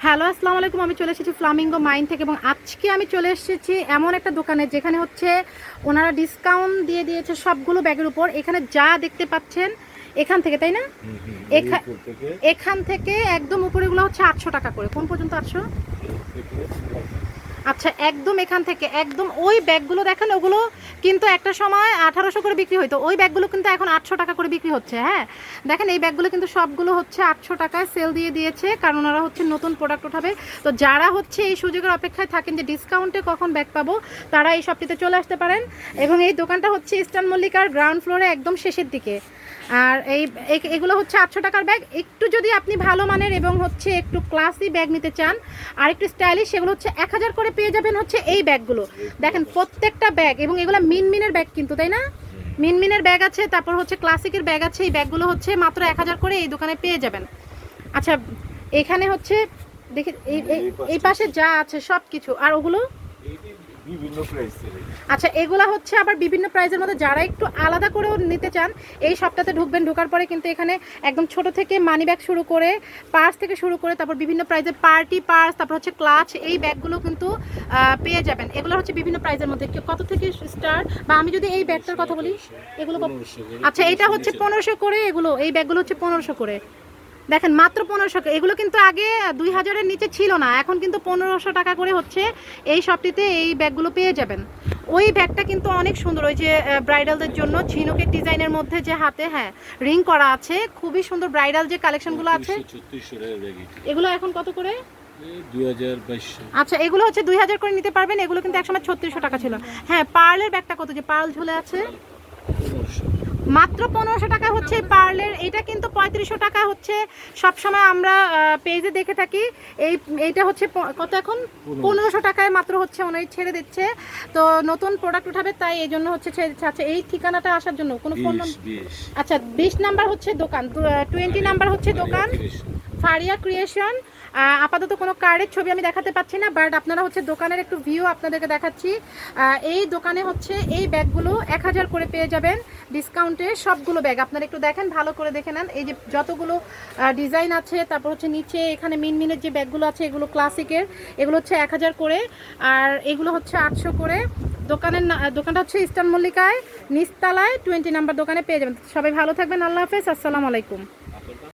Hello আসসালামু আলাইকুম। আমি চলে এসেছি ফ্লামিঙ্গো মাইন থেকে এবং আজকে আমি চলে এসেছি এমন একটা দোকানে যেখানে হচ্ছে ওনারা ডিসকাউন্ট দিয়ে দিয়েছে সবগুলো ব্যাগের উপর। এখানে যা দেখতে পাচ্ছেন এখান থেকে তাই না? এখা- এখান থেকে একদম উপরেগুলো হচ্ছে আটশো টাকা করে। কোন পর্যন্ত আটশো? আচ্ছা একদম এখান থেকে একদম ওই ব্যাগগুলো দেখেন ওগুলো কিন্তু একটা সময় আঠারোশো করে বিক্রি হতো ওই ব্যাগগুলো কিন্তু এখন আটশো টাকা করে বিক্রি হচ্ছে হ্যাঁ? দেখেন, এই ব্যাগগুলো কিন্তু সবগুলো হচ্ছে আটশো টাকায় সেল দিয়ে দিয়েছে, কারণ ওনারা হচ্ছে নতুন প্রোডাক্ট উঠাবে তো যারা হচ্ছে এই সুযোগের অপেক্ষায় থাকেন যে ডিসকাউন্টে কখন ব্যাগ পাবো, তারা এই শপটিতে চলে আসতে পারেন। এবং এই দোকানটা হচ্ছে ইস্টার্ন মল্লিকার গ্রাউন্ড ফ্লোরে একদম শেষের দিকে। আর এই- এগুলো হচ্ছে আটশো টাকার ব্যাগ একটু যদি আপনি ভালো মানের এবং হচ্ছে একটু ক্লাসি ব্যাগ নিতে চান আর একটু স্টাইলিশ সেগুলো হচ্ছে এক হাজার করে পেয়ে যাবেন হচ্ছে এই ব্যাগগুলো দেখেন, প্রত্যেকটা ব্যাগ এবং এগুলো মিনমিনের ব্যাগ কিন্তু তাই না? মিনমিনের ব্যাগ আছে তারপর হচ্ছে ক্লাসিকের ব্যাগ আছে এই ব্যাগগুলো হচ্ছে মাত্র এক হাজার করে এই দোকানে পেয়ে যাবেন। আচ্ছা এখানে হচ্ছে দেখি এই- পাশে যা আছে সব কিছু আর ওগুলো? বিভিন্ন প্রাইসের আচ্ছা এগুলা হচ্ছে আবার বিভিন্ন প্রাইজের মধ্যে যারা একটু আলাদা করেও নিতে চান এই সপ্তাহে ঢুকবেন ঢোকার পরে কিন্তু এখানে একদম ছোট থেকে মানি ব্যাগ শুরু করে পার্স থেকে শুরু করে তারপর বিভিন্ন প্রাইজের পার্টি পার্স তারপর হচ্ছে ক্লাচ এই ব্যাগগুলো কিন্তু পেয়ে যাবেন। এগুলো হচ্ছে বিভিন্ন প্রাইজের মধ্যে। কত থেকে স্টার্ট বা আমি যদি এই ব্যাগটার কথা বলি এগুলো আচ্ছা এটা হচ্ছে পনেরোশো করে এগুলো এই ব্যাগগুলো হচ্ছে পনেরোশো করে। দেখেন মাত্র পনেরোশো এগুলো কিন্তু আগে দুই হাজারের নিচে ছিল না। এখন কিন্তু পনেরোশো টাকা করে হচ্ছে এই শপটিতে এই ব্যাগগুলো পেয়ে যাবেন। ওই ব্যাগটা কিন্তু অনেক সুন্দর। ওই যে ব্রাইডালদের জন্য ঝিনুকের ডিজাইনের মধ্যে যে হাতে হ্যাঁ রিং করা আছে খুবই সুন্দর ব্রাইডাল যে কালেকশনগুলো আছে। এগুলো এখন কত করে? আচ্ছা এগুলো হচ্ছে দুই হাজার করে নিতে পারবেন। এগুলো কিন্তু একসময় ছত্রিশশো টাকা ছিল। হ্যাঁ পার্লের ব্যাগটা কত? যে পার্ল ঝুলে আছে। মাত্র পনেরোশো টাকা হচ্ছে পার্লের এটা কিন্তু পঁয়ত্রিশশো টাকা হচ্ছে। সবসময় আমরা পেজে দেখে থাকি। এই এইটা হচ্ছে কত এখন? পনেরোশো টাকায় মাত্র হচ্ছে ওনাই ছেড়ে দিচ্ছে। তো নতুন প্রোডাক্ট উঠাবে তাই এই জন্য হচ্ছে ছেড়ে দিচ্ছে। আচ্ছা এই ঠিকানাটা আসার জন্য কোনো ফোন আচ্ছা বিশ নাম্বার হচ্ছে দোকান টোয়েন্টি নাম্বার হচ্ছে দোকান। ফারিয়া ক্রিয়েশন। আপাতত কোনো কার্ডের ছবি আমি দেখাতে পাচ্ছি না, বাট আপনারা হচ্ছে দোকানের একটু ভিউ আপনাদেরকে দেখাচ্ছি। এই দোকানে হচ্ছে এই ব্যাগগুলো এক হাজার করে পেয়ে যাবেন ডিসকাউন্টে সবগুলো ব্যাগ আপনারা একটু দেখেন, ভালো করে দেখে নেন। এই যে যতগুলো ডিজাইন আছে, তারপর হচ্ছে নিচে এখানে মিনমিনের যে ব্যাগগুলো আছে, এগুলো ক্লাসিকের এগুলো হচ্ছে এক হাজার করে। আর এগুলো হচ্ছে আটশো করে। দোকানের দোকানটা হচ্ছে ইস্টার্ন মল্লিকায়, নিচতলায় টোয়েন্টি নাম্বার দোকানে পেয়ে যাবেন। সবাই ভালো থাকবেন, আল্লাহ হাফেজ, আসসালামু আলাইকুম।